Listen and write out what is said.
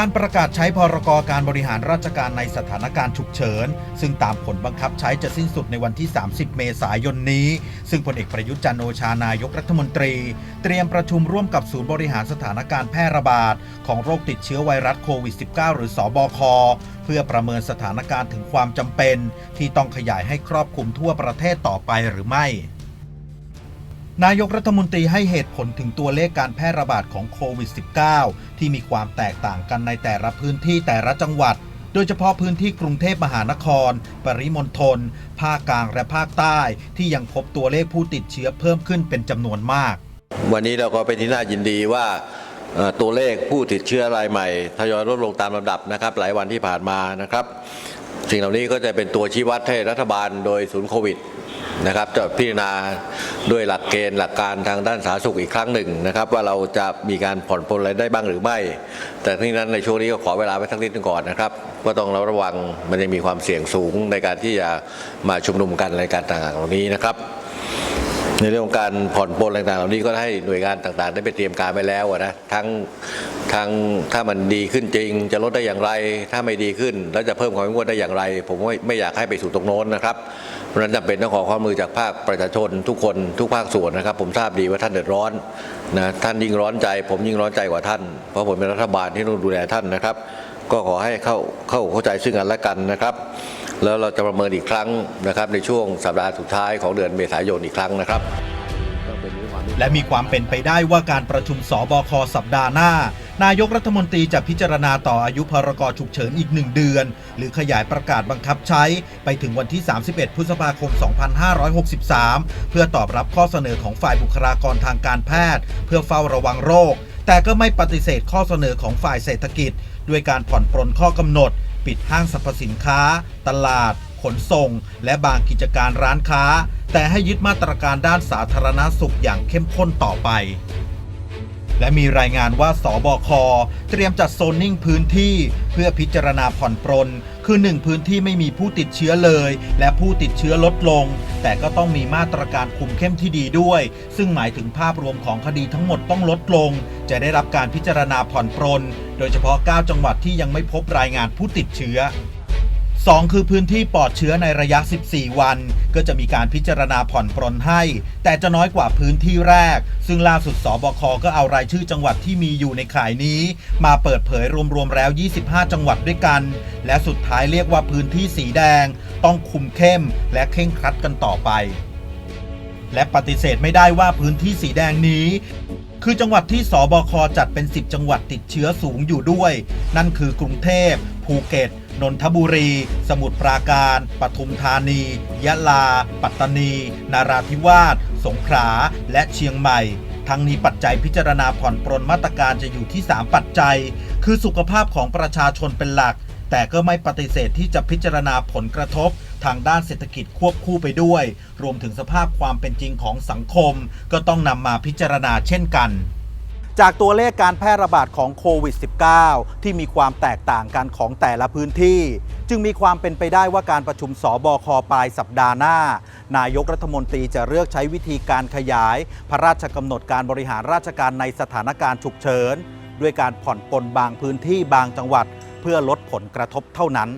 การประกาศใช้พรกการบริหารราชการในสถานการณ์ฉุกเฉิน ซึ่งตามผลบังคับใช้จะสิ้นสุดในวันที่ 30 เมษายนนี้ ซึ่งพลเอกประยุทธ์จันโอชานายกรัฐมนตรี เตรียมประชุมร่วมกับศูนย์บริหารสถานการณ์แพร่ระบาด ของโรคติดเชื้อไวรัสโควิด -19 หรือสอบคเพื่อประเมินสถานการณ์ถึงความจำเป็น ที่ต้องขยายให้ครอบคลุมทั่วประเทศต่อไปหรือไม่ นายกรัฐมนตรีให้เหตุผลถึงตัวเลขการแพร่ระบาดของโควิด -19 ที่มีความแตกต่างกันในแต่ละพื้นที่แต่ละจังหวัด โดยเฉพาะพื้นที่กรุงเทพมหานคร ปริมณฑล ภาคกลางและภาคใต้ ที่ยังพบตัวเลขผู้ติดเชื้อเพิ่มขึ้นเป็นจำนวนมาก วันนี้เราก็เป็นที่น่ายินดีว่าตัวเลขผู้ติดเชื้อรายใหม่ทยอยลดลงตามลำดับนะครับ หลายวันที่ผ่านมานะครับ สิ่งเหล่านี้ก็จะเป็นตัวชี้วัดให้รัฐบาลโดยศูนย์โควิด นะครับจะพิจารณาด้วยหลักเกณฑ์หลักการทางด้านสาธารณสุขอีกครั้งหนึ่งนะครับ ว่าเราจะมีการผ่อนปลนอะไรได้บ้างหรือไม่ แต่ทั้งนี้นั้นในช่วงนี้ก็ขอเวลาไว้สักนิดนึงก่อนนะครับก็ต้องระวังมันยังมีความเสี่ยงสูงในการที่จะมาชุมนุมกันในการต่างๆเหล่านี้นะครับ ในเรื่องของการผ่อนปลนต่างๆ เหล่านี้ก็ให้หน่วยงานต่างๆ ได้ไปเตรียมการไว้แล้วนะทั้งทั้งถ้ามันดีขึ้นจริง จะลดได้อย่างไร ถ้าไม่ดีขึ้น แล้วจะเพิ่มความงวดได้อย่างไร ผมไม่ไม่อยากให้ไปสู่ตรงโน้นนะครับเพราะฉะนั้นจำเป็นต้องขอความมือจากภาคประชาชนทุกคนทุกภาคส่วนนะครับ ผมทราบดีว่าท่านเดือดร้อนนะท่านยิ่งร้อนใจ ผมยิ่งร้อนใจกว่าท่าน เพราะผมเป็นรัฐบาลที่ต้องดูแลท่านนะครับ ก็ขอให้เข้าเข้าเข้าใจซึ่งกันและกันนะครับ แล้วเราจะประเมินอีกครั้งนะครับในช่วงสัปดาห์สุดท้ายของเดือนเมษายนอีกครั้งนะครับ และมีความเป็นไปได้ว่าการประชุมสบคสัปดาห์หน้า นายกรัฐมนตรีจะพิจารณาต่ออายุพรกฉุกเฉินอีกหนึ่งเดือน หรือขยายประกาศบังคับใช้ไปถึงวันที่ 31 พฤษภาคม 2563 เพื่อตอบรับข้อเสนอของฝ่ายบุคลากรทางการแพทย์ เพื่อเฝ้าระวังโรค แต่ก็ไม่ปฏิเสธข้อเสนอของฝ่ายเศรษฐกิจ ด้วยการผ่อนปรนข้อกำหนด ปิดห้างสรรพสินค้า ตลาด ขนส่ง และบางกิจการร้านค้า แต่ให้ยึดมาตรการด้านสาธารณสุขอย่างเข้มข้นต่อไป และมีรายงานว่าสบค เตรียมจัดโซนนิ่งพื้นที่ เพื่อพิจารณาผ่อนปรน คือ 1 พื้นที่ไม่มีผู้ติดเชื้อเลย และผู้ติดเชื้อลดลง แต่ก็ต้องมีมาตรการคุมเข้มที่ดีด้วย ซึ่งหมายถึงภาพรวมของคดีทั้งหมดต้องลดลง จะได้รับการพิจารณาผ่อนปรน โดยเฉพาะ 9 จังหวัดที่ยังไม่พบรายงานผู้ติดเชื้อ 2 คือพื้นที่ปลอดเชื้อในระยะ 14 วัน ก็จะมีการพิจารณาผ่อนปรนให้ แต่จะน้อยกว่าพื้นที่แรก ซึ่งล่าสุดสบคก็เอารายชื่อจังหวัดที่มีอยู่ในข่ายนี้ มาเปิดเผยรวมๆแล้ว 25 จังหวัดด้วยกัน และสุดท้ายเรียกว่าพื้นที่สีแดง ต้องคุมเข้ม และเคร่งครัดกันต่อไป และปฏิเสธไม่ได้ว่าพื้นที่สีแดงนี้ คือจังหวัดที่สบคจัดเป็น 10 จังหวัดติดเชื้อสูงอยู่ด้วย นั่นคือกรุงเทพ ภูเก็ต นนทบุรี สมุทรปราการ ปทุมธานี ยะลา ปัตตานี นาราธิวาส สงขลา และเชียงใหม่ทั้งนี้ปัจจัยพิจารณาผ่อนปรนมาตรการจะอยู่ที่ 3 ปัจจัย คือสุขภาพของประชาชนเป็นหลัก แต่ก็ไม่ปฏิเสธที่จะพิจารณาผลกระทบ ทางด้านเศรษฐกิจควบคู่ไปด้วย รวมถึงสภาพความเป็นจริงของสังคม ก็ต้องนำมาพิจารณาเช่นกันจากตัวเลขการแพร่ระบาดของโควิด -19 ที่มีความแตกต่างกันของแต่ละพื้นที่ จึงมีความเป็นไปได้ว่าการประชุมสบคปลายสัปดาห์หน้า นายกรัฐมนตรีจะเลือกใช้วิธีการขยาย พระราชกำหนดการบริหารราชการในสถานการณ์ฉุกเฉิน ด้วยการผ่อนปลนบางพื้นที่บางจังหวัด เพื่อลดผลกระทบเท่านั้น